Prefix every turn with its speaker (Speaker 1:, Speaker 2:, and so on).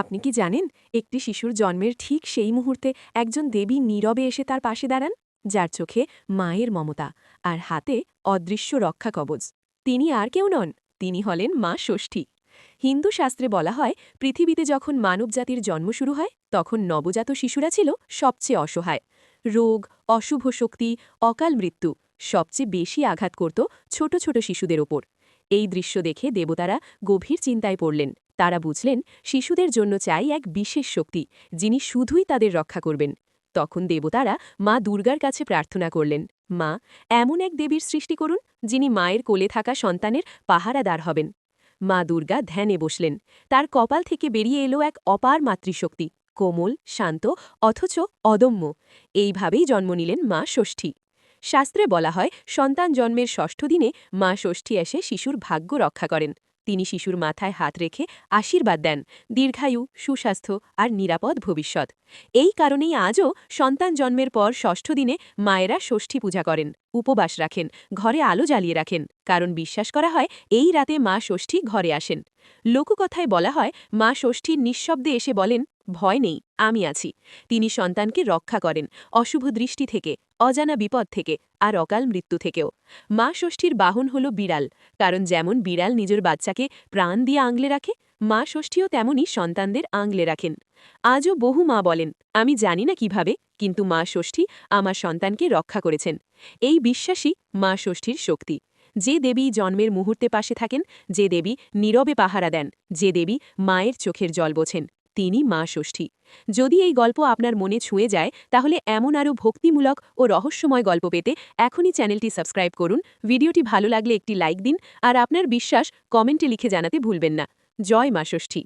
Speaker 1: আপনি কি জানেন, একটি শিশুর জন্মের ঠিক সেই মুহূর্তে একজন দেবী নীরবে এসে তার পাশে দাঁড়ান, যার চোখে মায়ের মমতা আর হাতে অদৃশ্য রক্ষা কবচ তিনি আর কেউ নন, তিনি হলেন মা ষষ্ঠী। হিন্দু শাস্ত্রে বলা হয়, পৃথিবীতে যখন মানবজাতির জন্ম শুরু হয়, তখন নবজাত শিশুরা ছিল সবচেয়ে অসহায়। রোগ, অশুভ শক্তি, অকাল মৃত্যু সবচেয়ে বেশি আঘাত করত ছোট ছোট শিশুদের ওপর। এই দৃশ্য দেখে দেবতারা গভীর চিন্তায় পড়লেন। তারা বুঝলেন শিশুদের জন্য চাই এক বিশেষ শক্তি, যিনি শুধুই তাদের রক্ষা করবেন। তখন দেবতারা মা দুর্গার কাছে প্রার্থনা করলেন, মা, এমন এক দেবীর সৃষ্টি করুন, যিনি মায়ের কোলে থাকা সন্তানের পাহারাদার হবেন। মা দুর্গা ধ্যানে বসলেন, তার কপাল থেকে বেরিয়ে এলো এক অপার মাতৃশক্তি, কোমল, শান্ত, অথচ অদম্য। এইভাবেই জন্ম নিলেন মা ষষ্ঠী। শাস্ত্রে বলা হয়, সন্তান জন্মের ষষ্ঠ দিনে মা ষষ্ঠী এসে শিশুর ভাগ্য রক্ষা করেন। তিনি শিশুর মাথায় হাত রেখে আশীর্বাদ দেন, দীর্ঘায়ু, সুস্বাস্থ্য আর নিরাপদ ভবিষ্যৎ। এই কারণেই আজও সন্তান জন্মের পর ষষ্ঠ দিনে মায়েরা ষষ্ঠী পূজা করেন, উপবাস রাখেন, ঘরে আলো জ্বালিয়ে রাখেন, কারণ বিশ্বাস করা হয় এই রাতে মা ষষ্ঠী ঘরে আসেন। লোককথায় বলা হয়, মা ষষ্ঠীর নিঃশব্দে এসে বলেন ভয় নেই, আমি আছি। তিনি সন্তানকে রক্ষা করেন, অশুভ দৃষ্টি থেকে, অজানা বিপদ থেকে, আর অকাল মৃত্যু থেকেও। মা ষষ্ঠীর বাহন হল বিড়াল, কারণ যেমন বিড়াল নিজের বাচ্চাকে প্রাণ দিয়ে আংলে রাখে, মা ষষ্ঠীও তেমনই সন্তানদের আংলে রাখেন। আজও বহু মা বলেন, আমি জানি না কীভাবে, কিন্তু মা ষষ্ঠী আমার সন্তানকে রক্ষা করেছেন। এই বিশ্বাসই মা ষষ্ঠীর শক্তি। যে দেবী জন্মের মুহূর্তে পাশে থাকেন, যে দেবী নীরবে পাহারা দেন, যে দেবী মায়ের চোখের জল বোঝেন তিনি মা ষষ্ঠী। যদি এই গল্প আপনার মনে ছুঁয়ে যায়, তাহলে এমন আরও ভক্তিমূলক ও রহস্যময় গল্প পেতে এখনই চ্যানেলটি সাবস্ক্রাইব করুন। ভিডিওটি ভালো লাগলে একটি লাইক দিন, আর আপনার বিশ্বাস কমেন্টে লিখে জানাতে ভুলবেন না। জয় মা ষষ্ঠী।